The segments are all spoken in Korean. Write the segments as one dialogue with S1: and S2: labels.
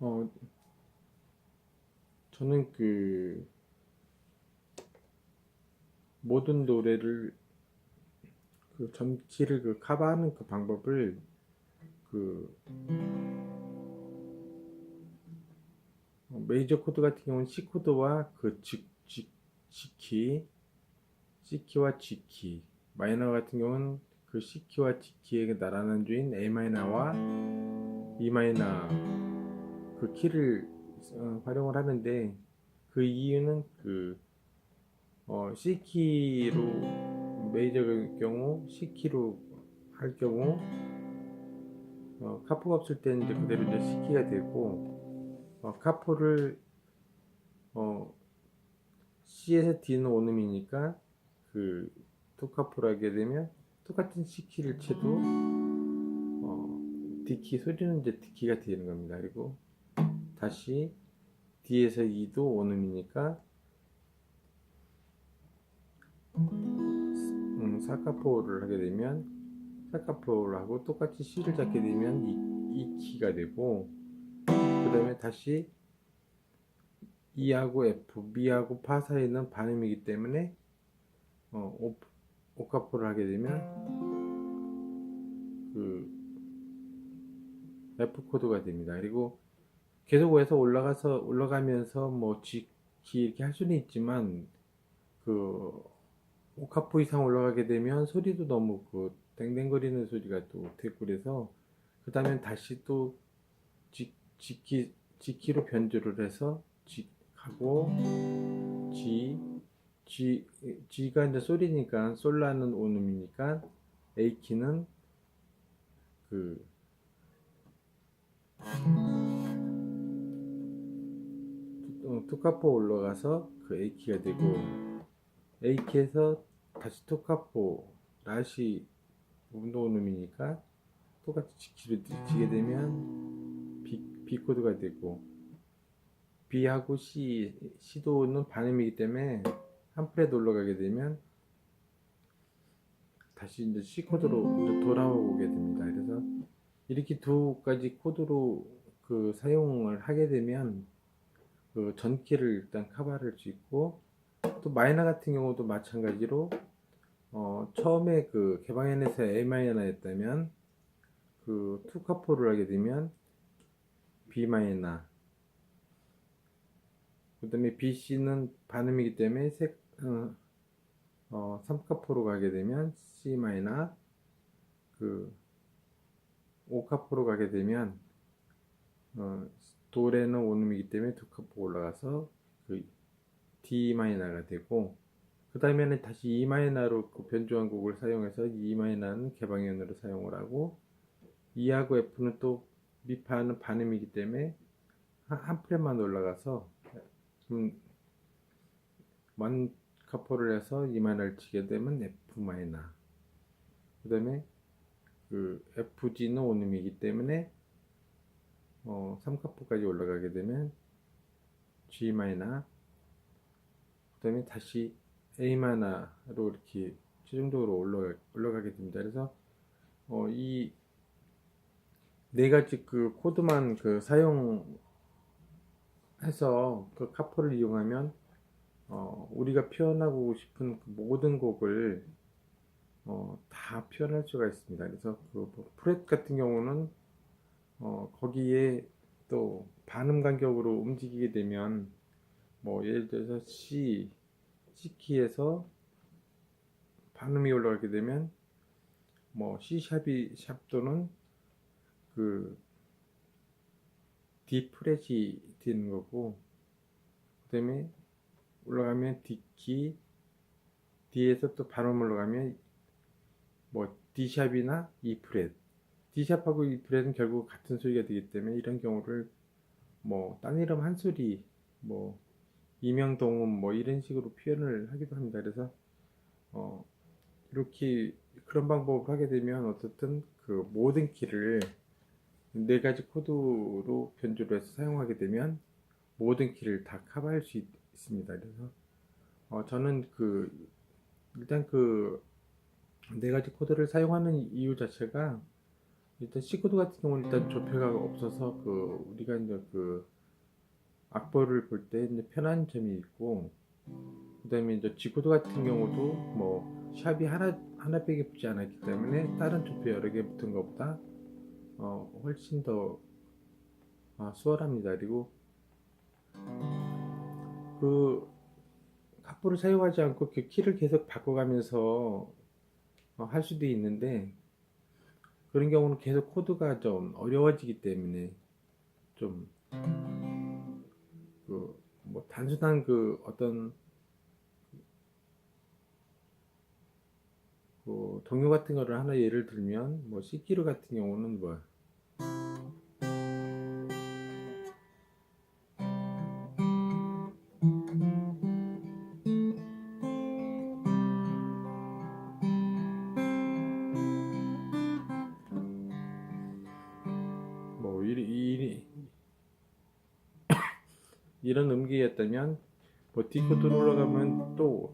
S1: 어, 저는 그 모든 노래를 그 전키를 그 커버하는 그 방법을 그 어, 메이저 코드 같은 경우는 C 코드와 그 G, G, G키, C키와 G키, 마이너 같은 경우는 그 C키와 G키의 나라는 주인 A 마이너와 E 마이너 그 키를 어, 활용을 하는데 그 이유는 그 어, C 키로 메이저의 경우 C 키로 할 경우 어, 카포가 없을 때는 이제 그대로 이제 C 키가 되고 어, 카포를 어, C에서 D는 원음이니까 그 토카포를 하게 되면 똑같은 C 키를 쳐도 어, D 키 소리는 이제 D 키가 되는 겁니다. 그리고 다시 D에서 E도 원음이니까 음, 사카포를 하게 되면 사카포를 하고 똑같이 C를 잡게 되면 이, 이 키가 되고 그 다음에 다시 E하고 F, B하고 파 사이는 반음이기 때문에 어, 오, 오카포를 하게 되면 그 F 코드가 됩니다. 그리고 계속 해서 올라가서 올라가면서 뭐 G 키 이렇게 할 수는 있지만 그 오카포 이상 올라가게 되면 소리도 너무 그 땡땡거리는 소리가 또 되고 그래서 그 다음에 다시 또 G, G키, G키로 변조를 해서 G 하고 G, G, G가 이제 소리니까 솔라는 온음이니까 A키는 그 투카포 올라가서 그 A키가 되고 A키에서 다시 토카포 라시 운동음이니까 똑같이 지키로 지게 되면 B, B 코드가 되고 B하고 C, C도는 반음이기 때문에 한 프렛 올라가게 되면 다시 이제 C 코드로 돌아오게 됩니다. 그래서 이렇게 두 가지 코드로 그 사용을 하게 되면 그 전키를 일단 커버할 수 있고 또 마이너 같은 경우도 마찬가지로 어, 처음에 그 개방현에서 A 마이너였다면 그 투카포를 하게 되면 B 마이너. 그 다음에 B, C는 반음이기 때문에 세, 어, 어, 3카포로 가게 되면 C 마이너. 그 5카포로 가게 되면 어, 도레는 원음이기 때문에 두 카포 올라가서 그 D 마이너가 되고 그 다음에는 다시 E 마이너로 그 변조한 곡을 사용해서 E 마이너는 개방현으로 사용을 하고 E하고 F는 또 미파는 반음이기 때문에 한, 한 프렛만 올라가서 음, 만 카포를 해서 E 마이너를 치게 되면 F 마이너. 그 다음에 그 FG는 원음이기 때문에 어, 3카포까지 올라가게 되면 G 마이너 그 다음에 다시 A 마이너로 이렇게 최종적으로 올라가, 올라가게 됩니다. 그래서 어, 이 네 가지 그 코드만 그 사용해서 그 카포를 이용하면 어, 우리가 표현하고 싶은 그 모든 곡을 어, 다 표현할 수가 있습니다. 그래서 그뭐 프렛 같은 경우는 어, 거기에 또 반음 간격으로 움직이게 되면 뭐 예를 들어서 C, C키에서 반음이 올라가게 되면 뭐 C 샵이 샵 또는 그 D 프렛이 되는 거고 그 다음에 올라가면 D 키 D에서 또 반음 올라가면 뭐 D 샵이나 E 프렛 D샵하고 E 프렛은 결국 같은 소리가 되기 때문에 이런 경우를 뭐 딴 이름 한 소리 뭐 이명동음 뭐 이런 식으로 표현을 하기도 합니다. 그래서 어 이렇게 그런 방법을 하게 되면 어쨌든 그 모든 키를 네 가지 코드로 변조를 해서 사용하게 되면 모든 키를 다 커버할 수 있, 습니다 그래서 어 저는 그 일단 그 네 가지 코드를 사용하는 이유 자체가 일단 코드 같은 경우는 일단 조표가 없어서 그 우리가 이제 그 악보를 볼 때 이제 편한 점이 있고 그다음에 이제 코드 같은 경우도 뭐 샵이 하나 하나밖에 붙지 않았기 때문에 다른 조표 여러 개 붙은 것보다 어 훨씬 더 아, 수월합니다. 그리고 그 카프를 사용하지 않고 그 키를 계속 바꿔가면서 어, 할 수도 있는데 그런 경우는 계속 코드가 좀 어려워지기 때문에 좀 그 뭐 단순한 그 어떤 그 동요 같은 거를 하나 예를 들면 뭐 C키로 같은 경우는 뭐뭐 이런 음기였다면 뭐 D코드로 올라가면 또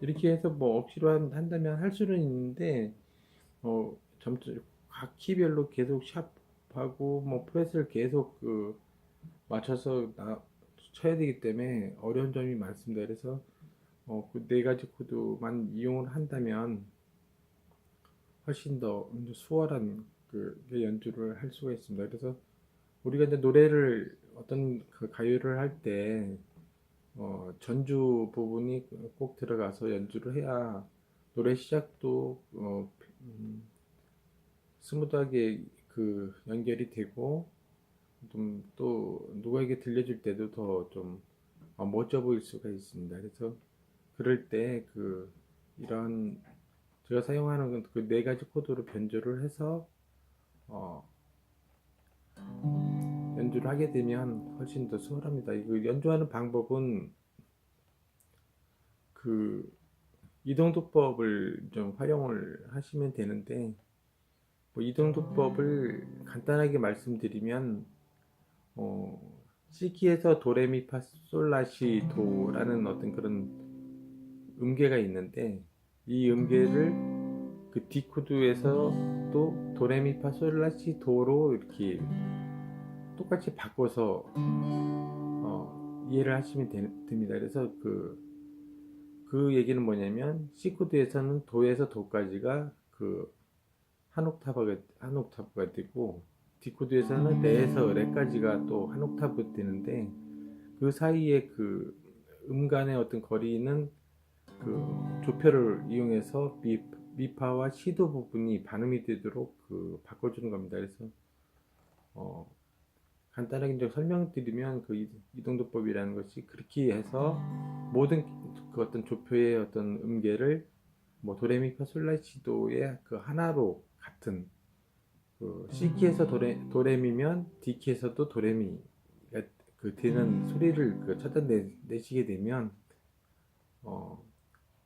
S1: 이렇게 해서 뭐 억지로 한- 한다면 할 수는 있는데 어 점점 각 키별로 계속 샵하고 뭐 프레스를 계속 그 맞춰서 나 쳐야 되기 때문에 어려운 점이 많습니다. 그래서 어 그 네 가지 코드만 이용을 한다면 훨씬 더 이제 수월한 그 연주를 할 수가 있습니다. 그래서 우리가 이제 노래를 어떤 그 가요를 할때 어, 전주 부분이 꼭 들어가서 연주를 해야 노래 시작도 어, 음, 스무드하게 그 연결이 되고 좀 또 누구에게 들려줄 때도 더좀 멋져 보일 수가 있습니다. 그래서 그럴 때 그 이런 제가 사용하는 그 네 가지 코드로 변조를 해서 어, 연주를 하게 되면 훨씬 더 수월합니다. 이거 연주하는 방법은 그 이동도법을 좀 활용을 하시면 되는데 뭐 이동도법을 간단하게 말씀드리면 어, C키에서 도레미파솔라시 도라는 어떤 그런 음계가 있는데 이 음계를 그 D 코드에서 또 도레미파솔라시 도로 이렇게 똑같이 바꿔서 어, 이해를 하시면 되, 됩니다. 그래서 그, 그 얘기는 뭐냐면 C 코드에서는 도에서 도까지가 그 한 옥타브가 한 옥타브가 되고 D 코드에서는 레에서 레까지가 또 한 옥타브 되는데 그 사이에 그 음간의 어떤 거리는 그 조표를 이용해서 미, 미파와 시도 부분이 반음이 되도록 그 바꿔주는 겁니다. 그래서 어, 간단하게 이제 설명드리면 그 이- 이동도법이라는 것이 그렇게 해서 모든 그 어떤 조표의 어떤 음계를 뭐 도레미파솔라시도의 그 하나로 같은 그 C키에서 도레 도레미면 D키에서도 도레미가 그 되는 소리를 그 찾아내시게 되면 어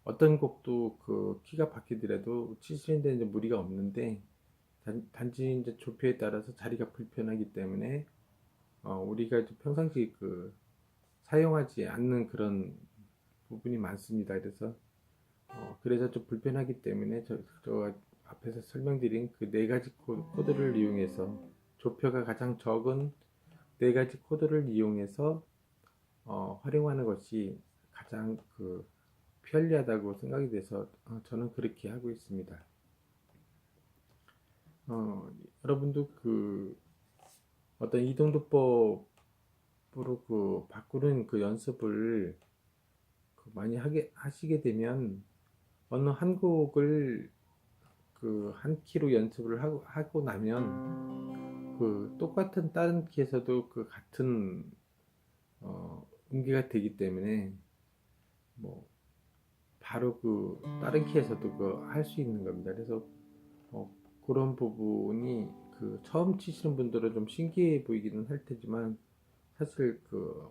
S1: 어떤 곡도 그 키가 바뀌더라도 치시는데 이제 무리가 없는데 단, 단지 이제 조표에 따라서 자리가 불편하기 때문에 어, 우리가 평상시 그 사용하지 않는 그런 부분이 많습니다. 그래서 어, 그래서 좀 불편하기 때문에 저, 저 앞에서 설명드린 그 네 가지 코, 코드를 이용해서 조표가 가장 적은 네 가지 코드를 이용해서 어, 활용하는 것이 가장 그 편리하다고 생각이 돼서 어, 저는 그렇게 하고 있습니다. 어, 여러분도 그 어떤 이동도법으로 그 바꾸는 그 연습을 그 많이 하게 하시게 되면 어느 한 곡을 그 한 키로 연습을 하고, 하고 나면 그 똑같은 다른 키에서도 그 같은 어, 음계가 되기 때문에 뭐 바로 그 다른 키에서도 그 할 수 있는 겁니다. 그래서 어, 그런 부분이 그 처음 치시는 분들은 좀 신기해 보이기는 할 테지만 사실 그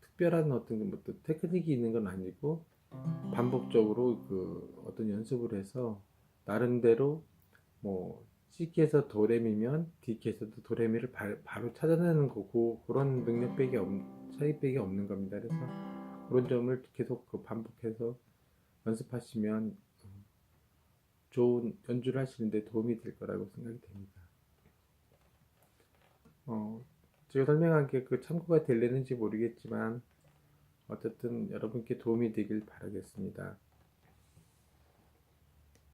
S1: 특별한 어떤 뭐또 테크닉이 있는 건 아니고 반복적으로 그 어떤 연습을 해서 나름대로 뭐 C키에서 도레미면 D키에서도 도레미를 바, 바로 찾아내는 거고 그런 없, 차이밖에 없는 겁니다. 그래서 그런 점을 계속 그 반복해서 연습하시면 좋은 연주를 하시는데 도움이 될 거라고 생각이 됩니다. 어, 제가 설명한 게 그 참고가 될려는지 모르겠지만 어쨌든 여러분께 도움이 되길 바라겠습니다.